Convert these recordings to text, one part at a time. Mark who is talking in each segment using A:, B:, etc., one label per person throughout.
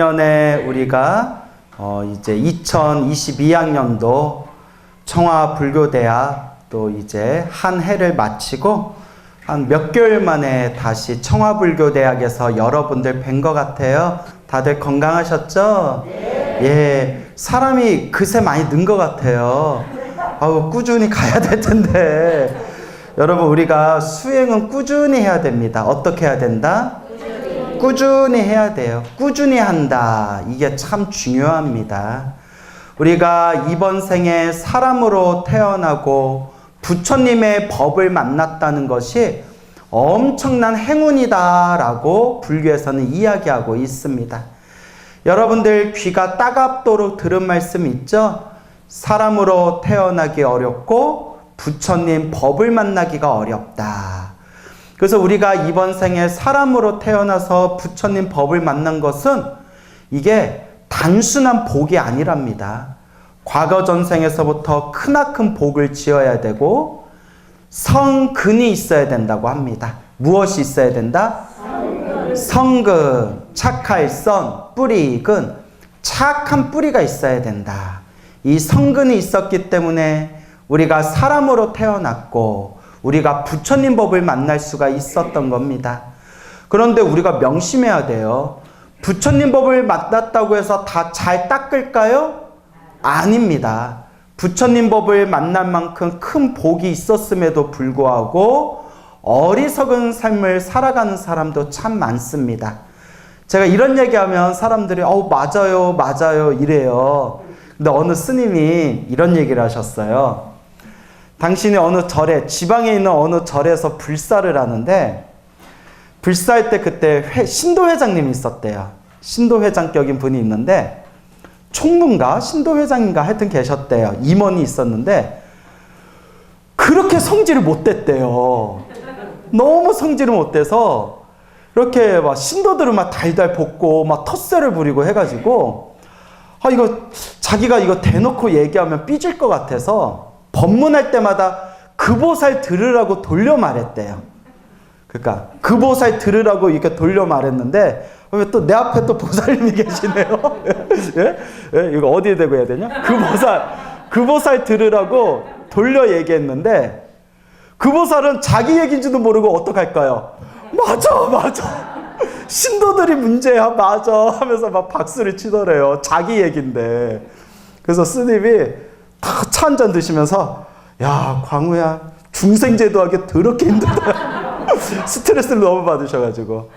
A: 작년에 우리가 어 이제 2022학년도 청화 불교대학 또 이제 한 해를 마치고 한 몇 개월 만에 다시 청화 불교대학에서 여러분들 뵌 것 같아요. 다들 건강하셨죠? 예, 사람이 그새 많이 는 것 같아요. 아우 꾸준히 가야 될 텐데. 여러분 우리가 수행은 꾸준히 해야 됩니다. 어떻게 해야 된다? 꾸준히 해야 돼요. 꾸준히 한다. 이게 참 중요합니다. 우리가 이번 생에 사람으로 태어나고 부처님의 법을 만났다는 것이 엄청난 행운이다라고 불교에서는 이야기하고 있습니다. 여러분들 귀가 따갑도록 들은 말씀 있죠? 사람으로 태어나기 어렵고 부처님 법을 만나기가 어렵다. 그래서 우리가 이번 생에 사람으로 태어나서 부처님 법을 만난 것은 이게 단순한 복이 아니랍니다. 과거 전생에서부터 크나큰 복을 지어야 되고 성근이 있어야 된다고 합니다. 무엇이 있어야 된다? 성근, 착할 선, 뿌리 근, 착한 뿌리가 있어야 된다. 이 성근이 있었기 때문에 우리가 사람으로 태어났고 우리가 부처님 법을 만날 수가 있었던 겁니다. 그런데 우리가 명심해야 돼요. 부처님 법을 만났다고 해서 다 잘 닦을까요? 아닙니다. 부처님 법을 만날 만큼 큰 복이 있었음에도 불구하고 어리석은 삶을 살아가는 사람도 참 많습니다. 제가 이런 얘기하면 사람들이 어우 맞아요 맞아요 이래요. 근데 어느 스님이 이런 얘기를 하셨어요. 당신이 어느 절에 지방에 있는 어느 절에서 불사를 하는데 불사할 때 그때 회, 신도 회장님이 있었대요. 신도 회장격인 분이 있는데 총무인가 신도 회장인가 하여튼 계셨대요. 임원이 있었는데 그렇게 성질을 못 냈대요. 너무 성질을 못 내서 이렇게 막 신도들을 막 달달 볶고 막 텃세를 부리고 해가지고 아 이거 자기가 이거 대놓고 얘기하면 삐질 것 같아서 법문할 때마다 그 보살 들으라고 돌려 말했대요. 그러니까 그 보살 들으라고 이렇게 돌려 말했는데 왜또내 앞에 또 보살님이 계시네요. 예? 예? 이거 어디에 대고 해야 되냐? 그 보살 그 보살 들으라고 돌려 얘기했는데 그 보살은 자기 얘기인지도 모르고 어떡할까요? 맞아, 맞아. 신도들이 문제야, 맞아. 하면서 막 박수를 치더래요. 자기 얘긴데. 그래서 스님이 차 한 잔 드시면서, 야, 광우야, 중생제도 하기 더럽게 힘들다. 스트레스를 너무 받으셔가지고.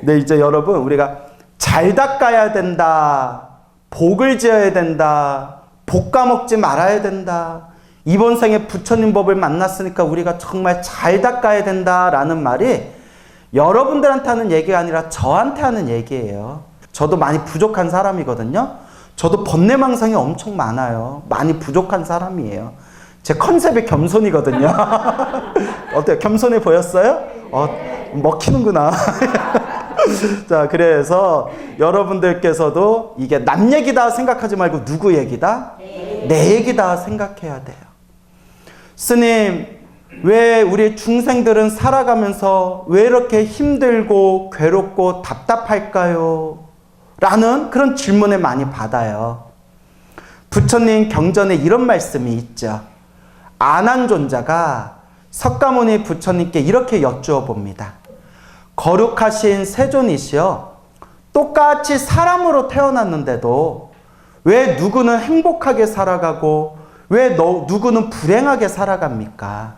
A: 근데 이제 여러분, 우리가 잘 닦아야 된다. 복을 지어야 된다. 복 까먹지 말아야 된다. 이번 생에 부처님 법을 만났으니까 우리가 정말 잘 닦아야 된다라는 말이 여러분들한테 하는 얘기가 아니라 저한테 하는 얘기예요. 저도 많이 부족한 사람이거든요. 저도 번뇌망상이 엄청 많아요. 많이 부족한 사람이에요. 제 컨셉이 겸손이거든요. 어때요? 겸손해 보였어요? 어, 먹히는구나. 자, 그래서 여러분들께서도 이게 남 얘기다 생각하지 말고 누구 얘기다? 내 얘기다 생각해야 돼요. 스님, 왜 우리 중생들은 살아가면서 왜 이렇게 힘들고 괴롭고 답답할까요? 라는 그런 질문을 많이 받아요. 부처님 경전에 이런 말씀이 있죠. 아난존자가 석가모니 부처님께 이렇게 여쭈어 봅니다. 거룩하신 세존이시여, 똑같이 사람으로 태어났는데도 왜 누구는 행복하게 살아가고 왜 너, 누구는 불행하게 살아갑니까?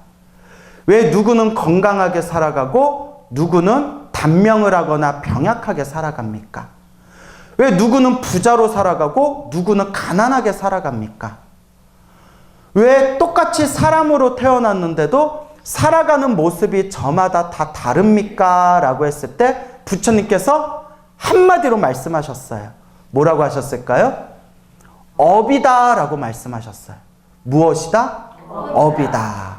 A: 왜 누구는 건강하게 살아가고 누구는 단명을 하거나 병약하게 살아갑니까? 왜 누구는 부자로 살아가고 누구는 가난하게 살아갑니까? 왜 똑같이 사람으로 태어났는데도 살아가는 모습이 저마다 다 다릅니까? 라고 했을 때 부처님께서 한마디로 말씀하셨어요. 뭐라고 하셨을까요? 업이다 라고 말씀하셨어요. 무엇이다? 업이다.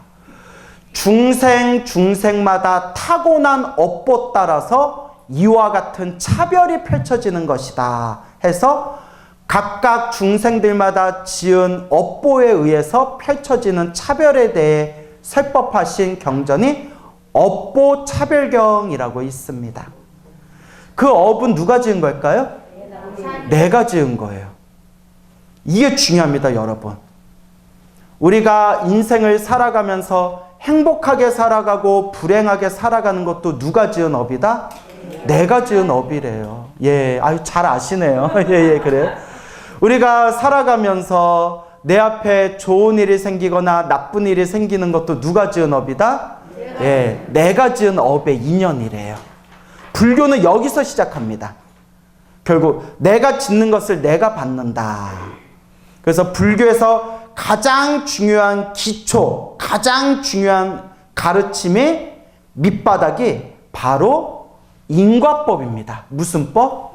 A: 중생 중생마다 타고난 업보 따라서 이와 같은 차별이 펼쳐지는 것이다 해서 각각 중생들마다 지은 업보에 의해서 펼쳐지는 차별에 대해 설법하신 경전이 업보 차별경이라고 있습니다. 그 업은 누가 지은 걸까요? 내가 지은 거예요. 이게 중요합니다, 여러분. 우리가 인생을 살아가면서 행복하게 살아가고 불행하게 살아가는 것도 누가 지은 업이다? 내가 지은 업이래요. 예, 아유, 잘 아시네요. 예, 예, 그래요. 우리가 살아가면서 내 앞에 좋은 일이 생기거나 나쁜 일이 생기는 것도 누가 지은 업이다? 예, 내가 지은 업의 인연이래요. 불교는 여기서 시작합니다. 결국 내가 짓는 것을 내가 받는다. 그래서 불교에서 가장 중요한 기초, 가장 중요한 가르침의 밑바닥이 바로 인과법입니다. 무슨 법?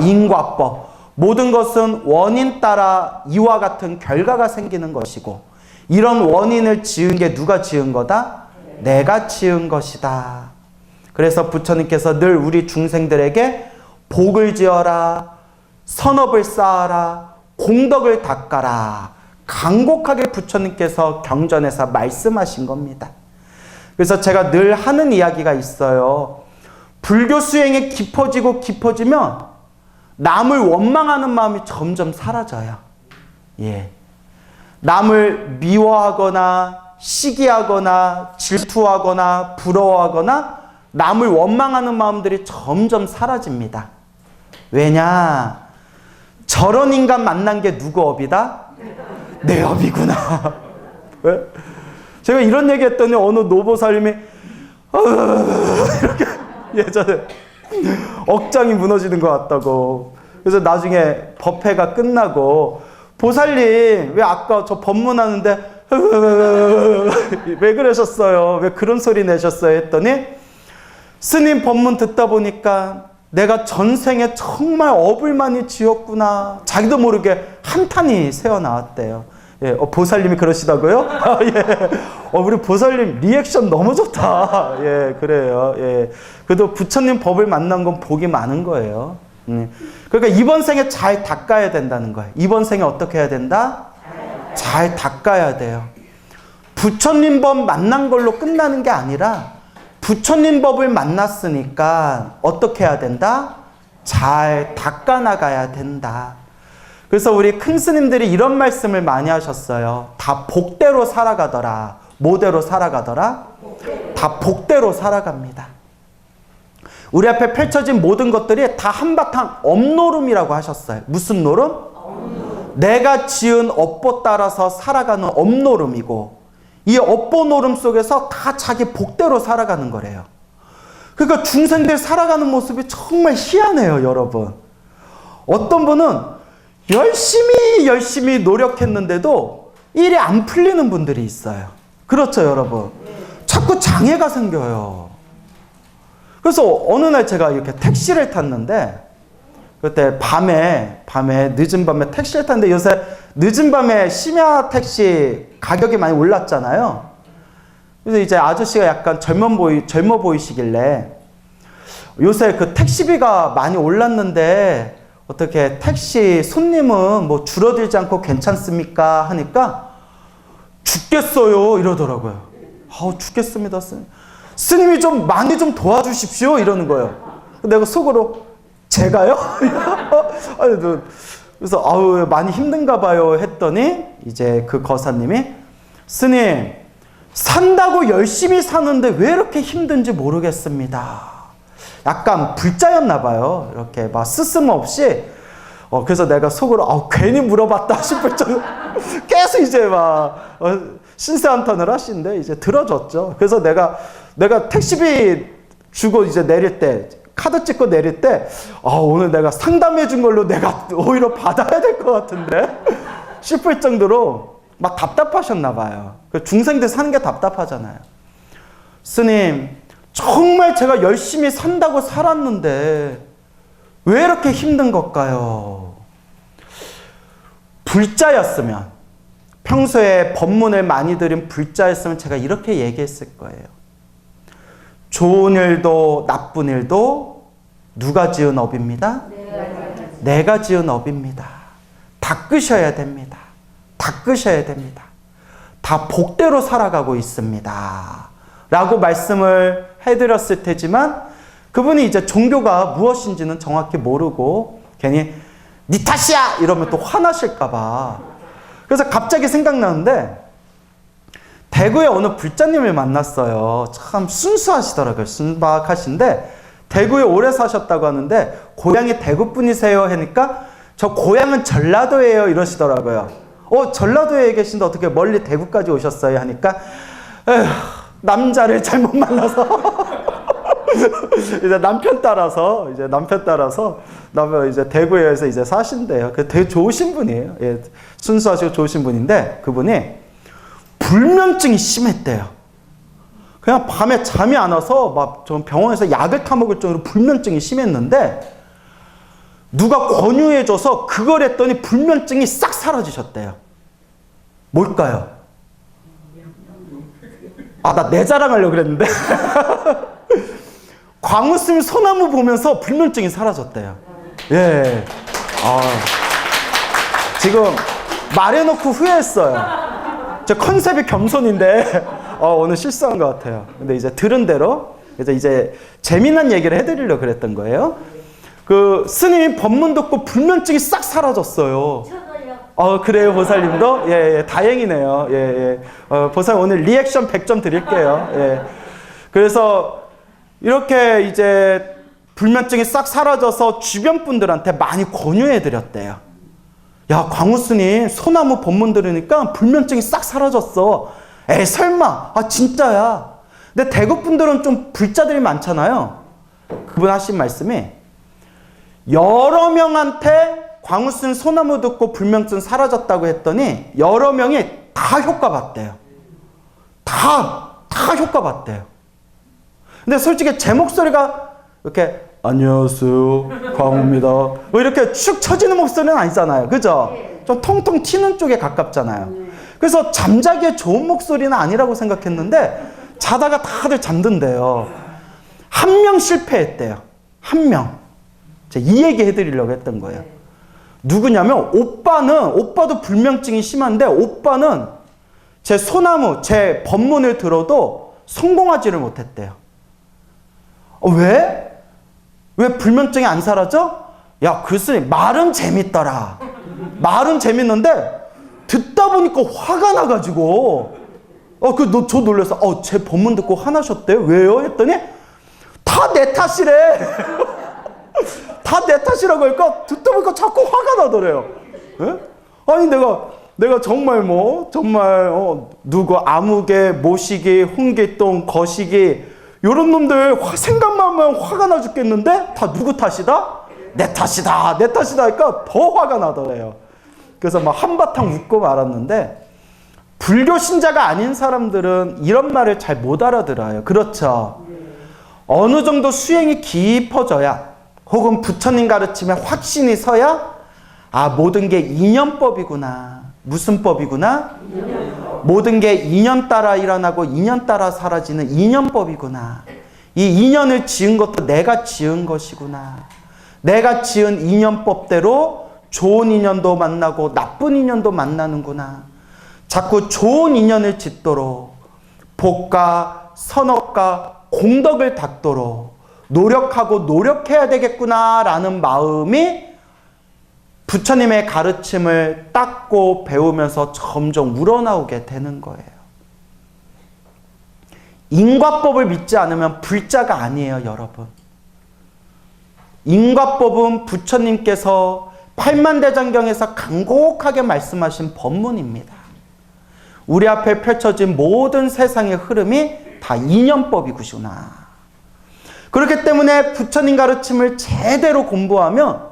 A: 인과법. 모든 것은 원인 따라 이와 같은 결과가 생기는 것이고 이런 원인을 지은 게 누가 지은 거다? 내가 지은 것이다. 그래서 부처님께서 늘 우리 중생들에게 복을 지어라, 선업을 쌓아라, 공덕을 닦아라. 간곡하게 부처님께서 경전에서 말씀하신 겁니다. 그래서 제가 늘 하는 이야기가 있어요. 불교 수행이 깊어지고 깊어지면 남을 원망하는 마음이 점점 사라져요. 예. 남을 미워하거나 시기하거나 질투하거나 부러워하거나 남을 원망하는 마음들이 점점 사라집니다. 왜냐? 저런 인간 만난 게 누구 업이다? 내 업이구나. 왜? 제가 이런 얘기 했더니 어느 노보살님이 어, 이렇게 예전에 억장이 무너지는 것 같다고. 그래서 나중에 법회가 끝나고 보살님 왜 아까 저 법문하는데 왜 그러셨어요? 왜 그런 소리 내셨어요? 했더니 스님 법문 듣다 보니까 내가 전생에 정말 업을 많이 지었구나. 자기도 모르게 한탄이 새어나왔대요. 예, 어, 보살님이 그러시다고요? 아, 예. 어, 우리 보살님 리액션 너무 좋다. 예, 그래요. 예. 그래도 부처님 법을 만난 건 복이 많은 거예요. 음. 그러니까 이번 생에 잘 닦아야 된다는 거예요. 이번 생에 어떻게 해야 된다? 잘 닦아야 돼요. 부처님 법 만난 걸로 끝나는 게 아니라 부처님 법을 만났으니까 어떻게 해야 된다? 잘 닦아나가야 된다. 그래서 우리 큰 스님들이 이런 말씀을 많이 하셨어요. 다 복대로 살아가더라. 뭐대로 살아가더라? 다 복대로 살아갑니다. 우리 앞에 펼쳐진 모든 것들이 다 한바탕 업노름이라고 하셨어요. 무슨 노름? 내가 지은 업보 따라서 살아가는 업노름이고 이 업보 노름 속에서 다 자기 복대로 살아가는 거래요. 그러니까 중생들 살아가는 모습이 정말 희한해요, 여러분. 어떤 분은 열심히 열심히 노력했는데도 일이 안 풀리는 분들이 있어요. 그렇죠, 여러분. 자꾸 장애가 생겨요. 그래서 어느 날 제가 이렇게 택시를 탔는데 그때 밤에 밤에 늦은 밤에 택시를 탔는데 요새 늦은 밤에 심야 택시 가격이 많이 올랐잖아요. 그래서 이제 아저씨가 약간 젊어 보이 젊어 보이시길래 요새 그 택시비가 많이 올랐는데 어떻게 택시 손님은 뭐 줄어들지 않고 괜찮습니까? 하니까 죽겠어요 이러더라고요. 아우 죽겠습니다 스님. 스님이 좀 많이 좀 도와주십시오 이러는 거예요. 내가 속으로 제가요? 너, 그래서 아우 많이 힘든가 봐요 했더니 이제 그 거사님이 스님 산다고 열심히 사는데 왜 이렇게 힘든지 모르겠습니다. 약간 불자였나 봐요. 이렇게 막 스스럼 없이 어 그래서 내가 속으로 아 괜히 물어봤다 싶을 정도 계속 이제 막 어, 신세 한탄을 하시는데 이제 들어줬죠. 그래서 내가 내가 택시비 주고 이제 내릴 때 카드 찍고 내릴 때, 아, 오늘 내가 상담해 준 걸로 내가 오히려 받아야 될 것 같은데? 싶을 정도로 막 답답하셨나 봐요. 그 중생들 사는 게 답답하잖아요. 스님, 정말 제가 열심히 산다고 살았는데, 왜 이렇게 힘든 걸까요? 불자였으면, 평소에 법문을 많이 들은 불자였으면 제가 이렇게 얘기했을 거예요. 좋은 일도 나쁜 일도 누가 지은 업입니다? 내가 지은 업입니다. 닦으셔야 됩니다. 닦으셔야 됩니다. 다 복대로 살아가고 있습니다. 라고 말씀을 해드렸을 테지만 그분이 이제 종교가 무엇인지는 정확히 모르고 괜히 니 탓이야! 이러면 또 화나실까봐. 그래서 갑자기 생각나는데, 대구에 어느 불자님을 만났어요. 참 순수하시더라고요. 순박하신데, 대구에 오래 사셨다고 하는데, 고향이 대구 분이세요? 하니까, 저 고향은 전라도예요. 이러시더라고요. 어, 전라도에 계신데 어떻게 멀리 대구까지 오셨어요? 하니까, 에휴, 남자를 잘못 만나서. 이제 남편 따라서 이제 남편 따라서 남편 이제 대구에서 이제 사신대요. 그 되게 좋으신 분이에요. 예, 순수하시고 좋으신 분인데 그분이 불면증이 심했대요. 그냥 밤에 잠이 안 와서 막 좀 병원에서 약을 타 먹을 정도로 불면증이 심했는데 누가 권유해줘서 그걸 했더니 불면증이 싹 사라지셨대요. 뭘까요? 아, 나 내 자랑하려고 그랬는데. 광우스님 소나무 보면서 불면증이 사라졌대요. 예. 아. 지금 말해놓고 후회했어요. 제 컨셉이 겸손인데, 어, 오늘 실수한 것 같아요. 근데 이제 들은 대로, 이제 이제 재미난 얘기를 해드리려고 그랬던 거예요. 그 스님이 법문 듣고 불면증이 싹
B: 사라졌어요.
A: 어, 그래요, 보살님도? 예, 예, 다행이네요. 예, 예. 어, 보살 오늘 리액션 100점 드릴게요. 예. 그래서 이렇게 이제 불면증이 싹 사라져서 주변 분들한테 많이 권유해 드렸대요. 야, 광우스님, 소나무 법문 들으니까 불면증이 싹 사라졌어. 에이, 설마. 아, 진짜야. 근데 대구 분들은 좀 불자들이 많잖아요. 그분 하신 말씀이 여러 명한테 광우슨 소나무 듣고 불면증 사라졌다고 했더니 여러 명이 다 효과 봤대요. 다, 다 효과 봤대요. 근데 솔직히 제 목소리가 이렇게 안녕하세요. 광우입니다. 뭐 이렇게 축 처지는 목소리는 아니잖아요. 그죠? 좀 통통 튀는 쪽에 가깝잖아요. 그래서 잠자기에 좋은 목소리는 아니라고 생각했는데 자다가 다들 잠든대요. 한 명 실패했대요. 한 명. 제가 이 얘기 해드리려고 했던 거예요. 누구냐면 오빠는 오빠도 불면증이 심한데 오빠는 제 소나무 제 법문을 들어도 성공하지를 못했대요. 어, 왜? 왜 불면증이 안 사라져? 야, 글쓰니 말은 재밌더라. 말은 재밌는데 듣다 보니까 화가 나가지고 어, 그, 너, 저 놀라서, 어, 제 법문 듣고 화나셨대요? 왜요? 했더니, 다 내 탓이래. 다 내 탓이라고 하니까, 듣다 보니까 자꾸 화가 나더래요. 예? 아니, 내가, 내가 정말 뭐, 정말, 어, 누구, 아무개, 모시기, 홍기똥, 거시기, 요런 놈들 화, 생각만 하면 화가 나 죽겠는데, 다 누구 탓이다? 내 탓이다, 내 탓이다 하니까 더 화가 나더래요. 그래서 막 한바탕 웃고 말았는데, 불교 신자가 아닌 사람들은 이런 말을 잘 못 알아들어요. 그렇죠. 어느 정도 수행이 깊어져야 혹은 부처님 가르침에 확신이 서야 아 모든 게 인연법이구나. 무슨 법이구나? 모든 게 인연 따라 일어나고 인연 따라 사라지는 인연법이구나. 이 인연을 지은 것도 내가 지은 것이구나. 내가 지은 인연법대로 좋은 인연도 만나고 나쁜 인연도 만나는구나. 자꾸 좋은 인연을 짓도록 복과 선업과 공덕을 닦도록 노력하고 노력해야 되겠구나라는 마음이 부처님의 가르침을 닦고 배우면서 점점 우러나오게 되는 거예요. 인과법을 믿지 않으면 불자가 아니에요, 여러분. 인과법은 부처님께서 팔만대장경에서 간곡하게 말씀하신 법문입니다. 우리 앞에 펼쳐진 모든 세상의 흐름이 다 인연법이구나. 그렇기 때문에 부처님 가르침을 제대로 공부하면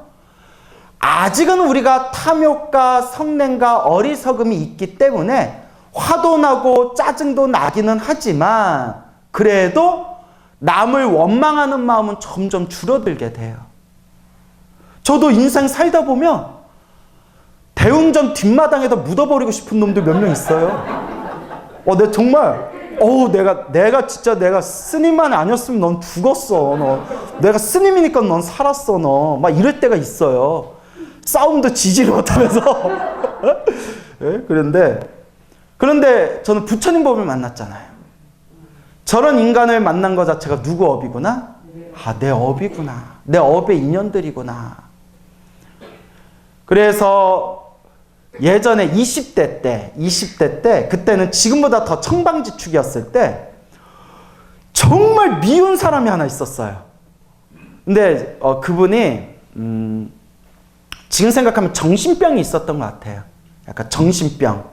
A: 아직은 우리가 탐욕과 성냄과 어리석음이 있기 때문에 화도 나고 짜증도 나기는 하지만 그래도 남을 원망하는 마음은 점점 줄어들게 돼요. 저도 인생 살다 보면 대웅전 뒷마당에다 묻어버리고 싶은 놈들 몇 명 있어요. 어, 내 정말, 어우, 내가, 내가 진짜 내가 스님만 아니었으면 넌 죽었어, 너. 내가 스님이니까 넌 살았어, 너. 막 이럴 때가 있어요. 싸움도 지지를 못하면서. 예? 그런데, 그런데 저는 부처님 법을 만났잖아요. 저런 인간을 만난 것 자체가 누구 업이구나? 아, 내 업이구나. 내 업의 인연들이구나. 그래서 예전에 20대 때, 20대 때, 그때는 지금보다 더 청방지축이었을 때, 정말 미운 사람이 하나 있었어요. 근데 어, 그분이, 음, 지금 생각하면 정신병이 있었던 것 같아요. 약간 정신병.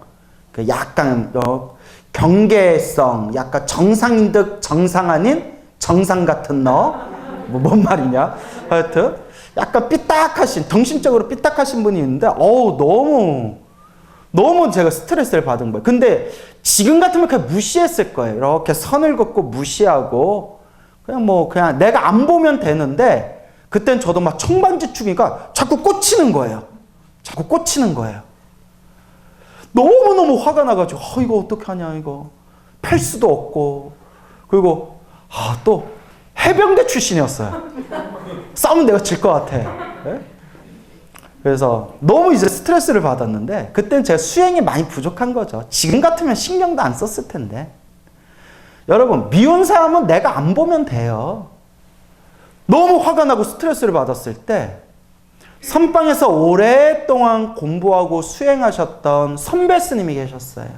A: 그 약간, 어, 경계성, 약간 정상인 듯 정상 아닌 정상 같은 너. 뭐, 뭔 말이냐. 하여튼, 약간 삐딱하신, 정신적으로 삐딱하신 분이 있는데, 어우, 너무, 너무 제가 스트레스를 받은 거예요. 근데 지금 같으면 그냥 무시했을 거예요. 이렇게 선을 긋고 무시하고, 그냥 뭐, 그냥 내가 안 보면 되는데, 그땐 저도 막 청반지축이니까 자꾸 꽂히는 거예요. 자꾸 꽂히는 거예요. 너무너무 화가 나가지고, 어, 이거 어떻게 하냐, 이거. 팰 수도 없고. 그리고, 아, 또, 해병대 출신이었어요. 싸우면 내가 질 것 같아. 예? 그래서 너무 이제 스트레스를 받았는데, 그때는 제가 수행이 많이 부족한 거죠. 지금 같으면 신경도 안 썼을 텐데. 여러분, 미운 사람은 내가 안 보면 돼요. 너무 화가 나고 스트레스를 받았을 때, 선방에서 오랫동안 공부하고 수행하셨던 선배 스님이 계셨어요.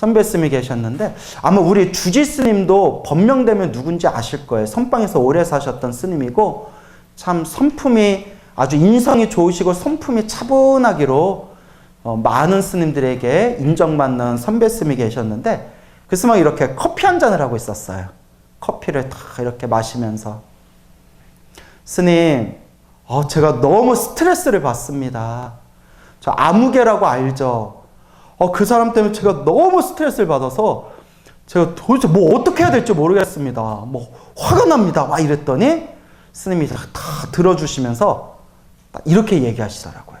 A: 선배 스님이 계셨는데 아마 우리 주지 스님도 법명되면 누군지 아실 거예요. 선방에서 오래 사셨던 스님이고 참 성품이 아주 인성이 좋으시고 성품이 차분하기로 어, 많은 스님들에게 인정받는 선배 스님이 계셨는데 그 스님이 이렇게 커피 한 잔을 하고 있었어요. 커피를 다 이렇게 마시면서 스님 어, 제가 너무 스트레스를 받습니다. 저 아무개라고 알죠? 어, 그 사람 때문에 제가 너무 스트레스를 받아서 제가 도대체 뭐 어떻게 해야 될지 모르겠습니다. 뭐 화가 납니다. 막 이랬더니 스님이 다, 다 들어주시면서 딱 이렇게 얘기하시더라고요.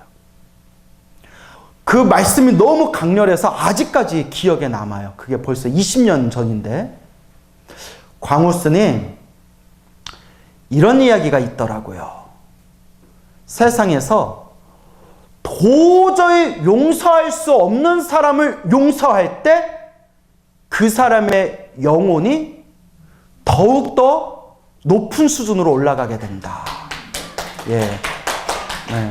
A: 그 말씀이 너무 강렬해서 아직까지 기억에 남아요. 그게 벌써 20년 전인데. 광우 스님, 이런 이야기가 있더라고요. 세상에서 도저히 용서할 수 없는 사람을 용서할 때 그 사람의 영혼이 더욱더 높은 수준으로 올라가게 된다. 예. 네.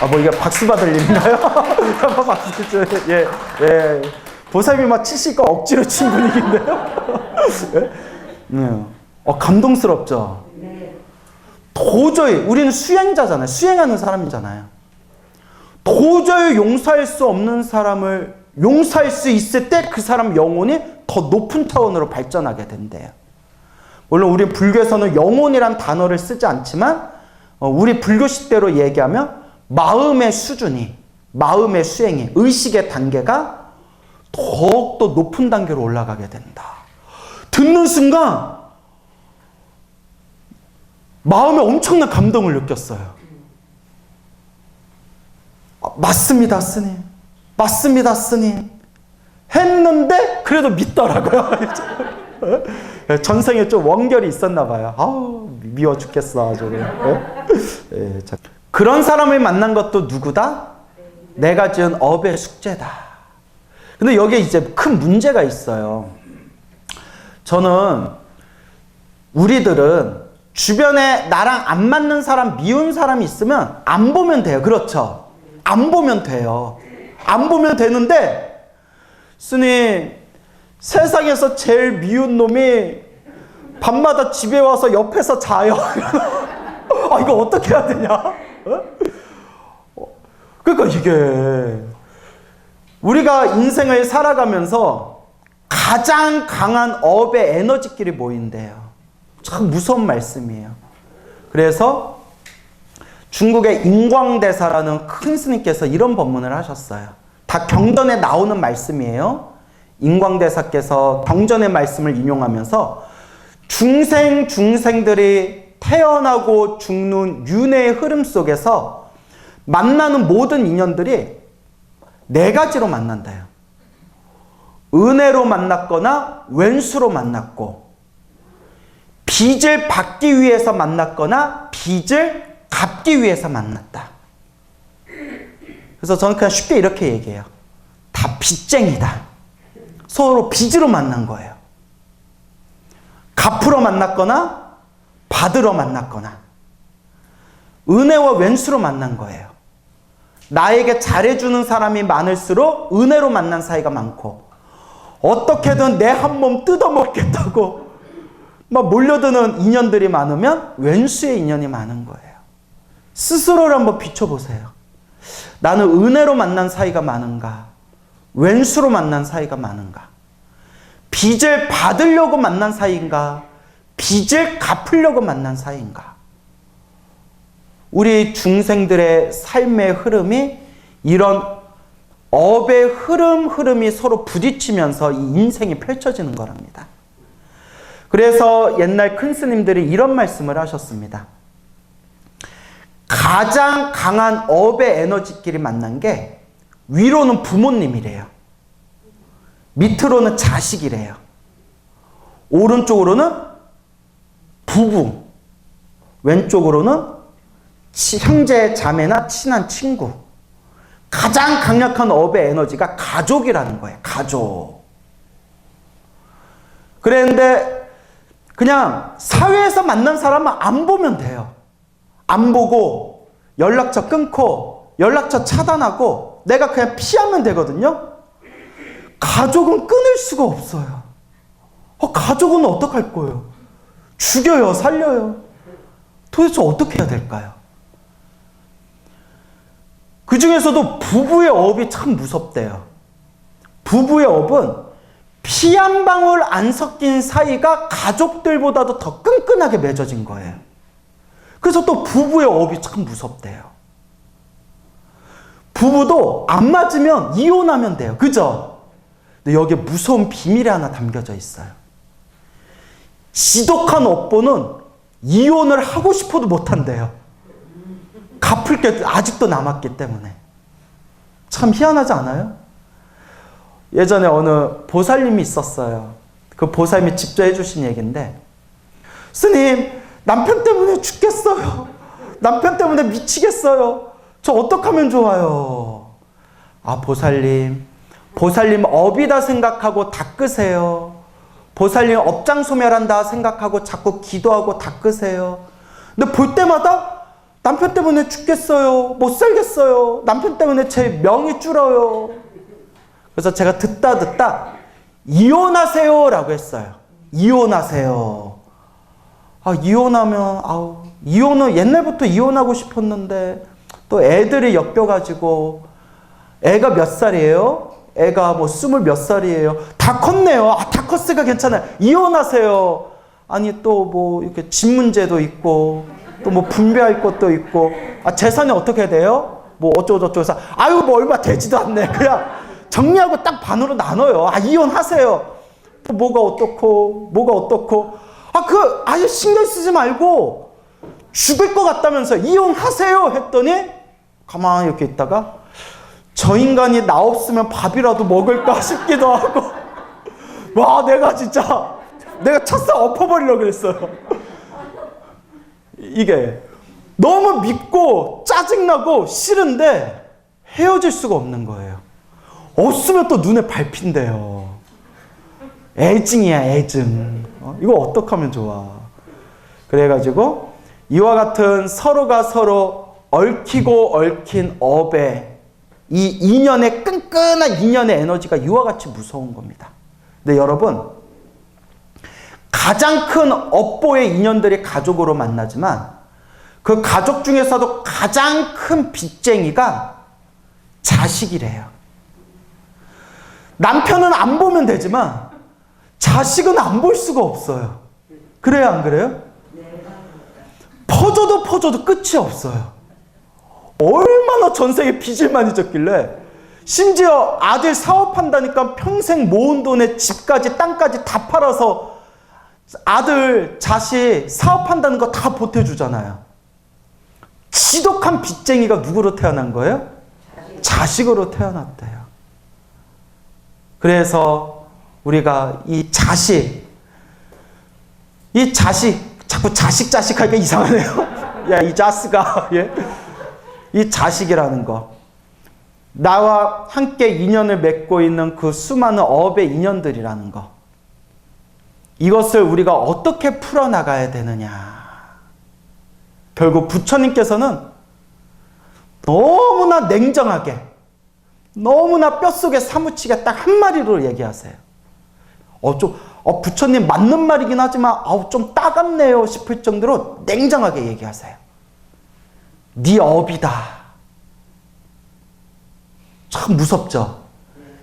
A: 아, 뭐, 이게 박수 받을 일인가요? 박수 쳐. 예, 예. 보살님이 막 치시니까 억지로 친 분위기인데요? 예? 네. 어, 감동스럽죠? 도저히, 우리는 수행자잖아요. 수행하는 사람이잖아요. 도저히 용서할 수 없는 사람을 용서할 수 있을 때 그 사람 영혼이 더 높은 차원으로 발전하게 된대요. 물론 우리 불교에서는 영혼이란 단어를 쓰지 않지만 어, 우리 불교 시대로 얘기하면 마음의 수준이 마음의 수행이 의식의 단계가 더욱더 높은 단계로 올라가게 된다. 듣는 순간 마음에 엄청난 감동을 느꼈어요. 아, 맞습니다, 스님. 맞습니다, 스님. 했는데 그래도 믿더라고요. 전생에 좀 원결이 있었나 봐요. 아우 미워 죽겠어 아주. 예, 자, 그런 사람을 만난 것도 누구다? 내가 지은 업의 숙제다. 근데 여기에 이제 큰 문제가 있어요. 저는 우리들은 주변에 나랑 안 맞는 사람, 미운 사람이 있으면 안 보면 돼요. 그렇죠? 안 보면 돼요. 안 보면 되는데, 스님, 세상에서 제일 미운 놈이 밤마다 집에 와서 옆에서 자요. 아, 이거 어떻게 해야 되냐? 어? 그러니까 이게, 우리가 인생을 살아가면서 가장 강한 업의 에너지끼리 모인대요. 참 무서운 말씀이에요. 그래서 중국의 인광대사라는 큰 스님께서 이런 법문을 하셨어요. 다 경전에 나오는 말씀이에요. 인광대사께서 경전의 말씀을 인용하면서 중생 중생들이 태어나고 죽는 윤회의 흐름 속에서 만나는 모든 인연들이 네 가지로 만난다요. 은혜로 만났거나 왼수로 만났고 빚을 받기 위해서 만났거나 빚을 갚기 위해서 만났다. 그래서 저는 그냥 쉽게 이렇게 얘기해요. 다 빚쟁이다. 서로 빚으로 만난 거예요. 갚으러 만났거나 받으러 만났거나 은혜와 왼수로 만난 거예요. 나에게 잘해주는 사람이 많을수록 은혜로 만난 사이가 많고 어떻게든 내 한 몸 뜯어먹겠다고 막 몰려드는 인연들이 많으면 왼수의 인연이 많은 거예요. 스스로를 한번 비춰보세요. 나는 은혜로 만난 사이가 많은가? 왼수로 만난 사이가 많은가? 빚을 받으려고 만난 사이인가? 빚을 갚으려고 만난 사이인가? 우리 중생들의 삶의 흐름이 이런 업의 흐름, 흐름이 서로 부딪히면서 이 인생이 펼쳐지는 거랍니다. 그래서 옛날 큰 스님들이 이런 말씀을 하셨습니다. 가장 강한 업의 에너지끼리 만난 게 위로는 부모님이래요. 밑으로는 자식이래요. 오른쪽으로는 부부, 왼쪽으로는 치- 형제, 자매나 친한 친구. 가장 강력한 업의 에너지가 가족이라는 거예요. 가족. 그랬는데 그냥 사회에서 만난 사람은 안 보면 돼요. 안 보고 연락처 끊고 연락처 차단하고 내가 그냥 피하면 되거든요. 가족은 끊을 수가 없어요. 어, 가족은 어떡할 거예요? 죽여요, 살려요. 도대체 어떻게 해야 될까요? 그 중에서도 부부의 업이 참 무섭대요. 부부의 업은 피 한 방울 안 섞인 사이가 가족들보다도 더 끈끈하게 맺어진 거예요. 그래서 또 부부의 업이 참 무섭대요. 부부도 안 맞으면 이혼하면 돼요. 그죠? 근데 여기에 무서운 비밀이 하나 담겨져 있어요. 지독한 업보는 이혼을 하고 싶어도 못한대요. 갚을 게 아직도 남았기 때문에. 참 희한하지 않아요? 예전에 어느 보살님이 있었어요. 그 보살님이 직접 해주신 얘기인데, 스님, 남편 때문에 죽겠어요. 남편 때문에 미치겠어요. 저 어떡하면 좋아요? 아, 보살님. 보살님 업이다 생각하고 닦으세요. 보살님 업장 소멸한다 생각하고 자꾸 기도하고 닦으세요. 근데 볼 때마다 남편 때문에 죽겠어요. 못 살겠어요. 남편 때문에 제 명이 줄어요. 그래서 제가 듣다 듣다 이혼하세요 라고 했어요. 이혼하세요. 아, 이혼하면 아우 이혼은 옛날부터 이혼하고 싶었는데 또 애들이 엮여가지고 애가 몇 살이에요? 애가 뭐 스물 몇 살이에요? 다 컸네요. 아, 다 컸으니까 괜찮아요. 이혼하세요. 아니 또 뭐 이렇게 집 문제도 있고 또 뭐 분배할 것도 있고 아 재산이 어떻게 돼요? 뭐 어쩌고저쩌고 해서 아유 뭐 얼마 되지도 않네. 그냥 정리하고 딱 반으로 나눠요. 아 이혼하세요. 또 뭐가 어떻고 뭐가 어떻고 아 그 아예 신경 쓰지 말고 죽을 것 같다면서 이혼하세요 했더니 가만히 이렇게 있다가 저 인간이 나 없으면 밥이라도 먹을까 싶기도 하고 와 내가 진짜 내가 첫사 엎어버리려고 그랬어요. 이게 너무 믿고 짜증나고 싫은데 헤어질 수가 없는 거예요. 없으면 또 눈에 밟힌대요 애증이야 애증 어? 이거 어떡하면 좋아 그래가지고 이와 같은 서로가 서로 얽히고 얽힌 업에 이 인연의 끈끈한 인연의 에너지가 이와 같이 무서운 겁니다. 근데 여러분 가장 큰 업보의 인연들이 가족으로 만나지만 그 가족 중에서도 가장 큰 빚쟁이가 자식이래요. 남편은 안 보면 되지만 자식은 안 볼 수가 없어요. 그래요, 안 그래요? 퍼줘도 퍼줘도 끝이 없어요. 얼마나 전생에 빚을 많이 졌길래 심지어 아들 사업한다니까 평생 모은 돈에 집까지 땅까지 다 팔아서 아들 자식 사업한다는 거 다 보태주잖아요. 지독한 빚쟁이가 누구로 태어난 거예요? 자식으로 태어났대요. 그래서 우리가 이 자식, 이 자식, 자꾸 자식 자식 하니까 이상하네요. 야, 이 자스가, 예? 이 자식이라는 거. 나와 함께 인연을 맺고 있는 그 수많은 업의 인연들이라는 거. 이것을 우리가 어떻게 풀어나가야 되느냐. 결국 부처님께서는 너무나 냉정하게, 너무나 뼛속에 사무치게 딱 한 마리로 얘기하세요. 어, 좀, 어, 부처님 맞는 말이긴 하지만, 아우, 좀 따갑네요 싶을 정도로 냉정하게 얘기하세요. 네 업이다. 참 무섭죠?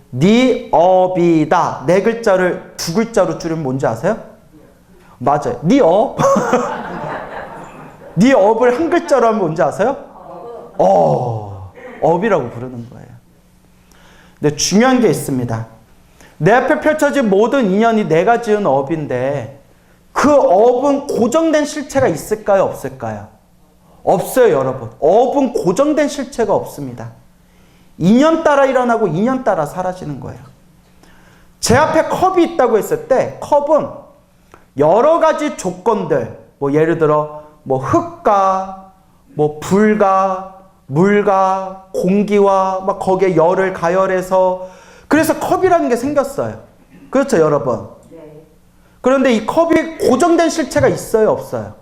A: 네 업이다. 네 글자를 두 글자로 줄이면 뭔지 아세요? 맞아요. 네 업. 네 업을 한 글자로 하면 뭔지 아세요? 어. 업이라고 부르는 거예요. 근데 중요한 게 있습니다. 내 앞에 펼쳐진 모든 인연이 내가 지은 업인데 그 업은 고정된 실체가 있을까요? 없을까요? 없어요, 여러분. 업은 고정된 실체가 없습니다. 인연 따라 일어나고 인연 따라 사라지는 거예요. 제 앞에 컵이 있다고 했을 때 컵은 여러 가지 조건들, 뭐 예를 들어 뭐 흙과 뭐 불과 물과 공기와 막 거기에 열을 가열해서 그래서 컵이라는 게 생겼어요. 그렇죠, 여러분. 그런데 이 컵이 고정된 실체가 있어요, 없어요?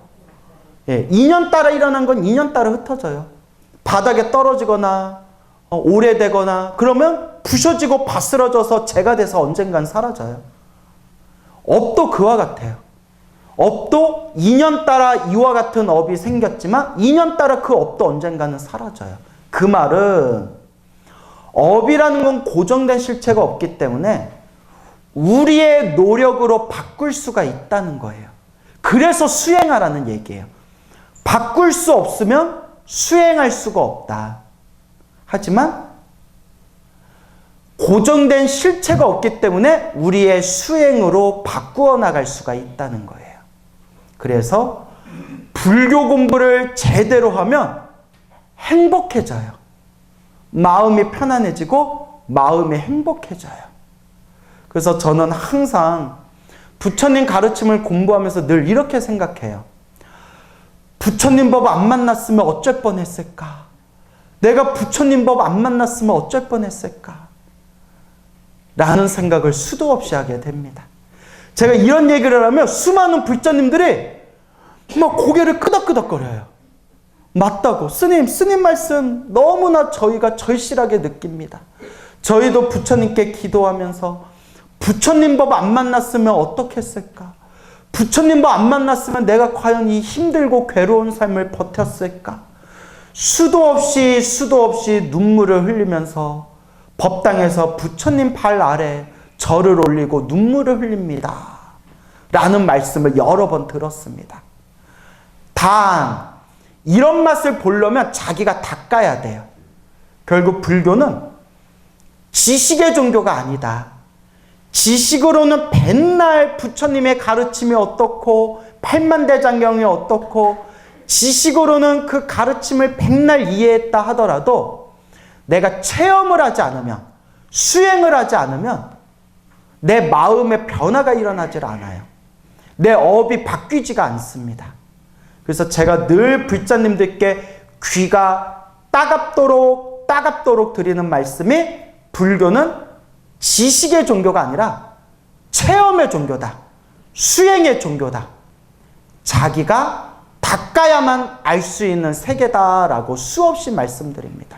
A: 예, 2년 따라 일어난 건 2년 따라 흩어져요. 바닥에 떨어지거나 어, 오래되거나 그러면 부셔지고 바스러져서 재가 돼서 언젠간 사라져요. 업도 그와 같아요. 업도 2년 따라 이와 같은 업이 생겼지만 2년 따라 그 업도 언젠가는 사라져요. 그 말은 업이라는 건 고정된 실체가 없기 때문에 우리의 노력으로 바꿀 수가 있다는 거예요. 그래서 수행하라는 얘기예요. 바꿀 수 없으면 수행할 수가 없다. 하지만 고정된 실체가 없기 때문에 우리의 수행으로 바꾸어 나갈 수가 있다는 거예요. 그래서 불교 공부를 제대로 하면 행복해져요. 마음이 편안해지고 마음이 행복해져요. 그래서 저는 항상 부처님 가르침을 공부하면서 늘 이렇게 생각해요. 부처님 법 안 만났으면 어쩔 뻔 했을까? 내가 부처님 법 안 만났으면 어쩔 뻔 했을까? 라는 생각을 수도 없이 하게 됩니다. 제가 이런 얘기를 하면 수많은 불자님들이 막 고개를 끄덕끄덕거려요. 맞다고. 스님, 스님 말씀 너무나 저희가 절실하게 느낍니다. 저희도 부처님께 기도하면서 부처님 법 안 만났으면 어떻겠을까? 부처님 법 안 만났으면 내가 과연 이 힘들고 괴로운 삶을 버텼을까? 수도 없이 수도 없이 눈물을 흘리면서 법당에서 부처님 발 아래 절을 올리고 눈물을 흘립니다. 라는 말씀을 여러 번 들었습니다. 단, 이런 맛을 보려면 자기가 닦아야 돼요. 결국 불교는 지식의 종교가 아니다. 지식으로는 맨날 부처님의 가르침이 어떻고, 팔만대장경이 어떻고, 지식으로는 그 가르침을 백날 이해했다 하더라도, 내가 체험을 하지 않으면, 수행을 하지 않으면, 내 마음의 변화가 일어나질 않아요. 내 업이 바뀌지가 않습니다. 그래서 제가 늘 불자님들께 귀가 따갑도록 따갑도록 드리는 말씀이 불교는 지식의 종교가 아니라 체험의 종교다. 수행의 종교다. 자기가 닦아야만 알 수 있는 세계다라고 수없이 말씀드립니다.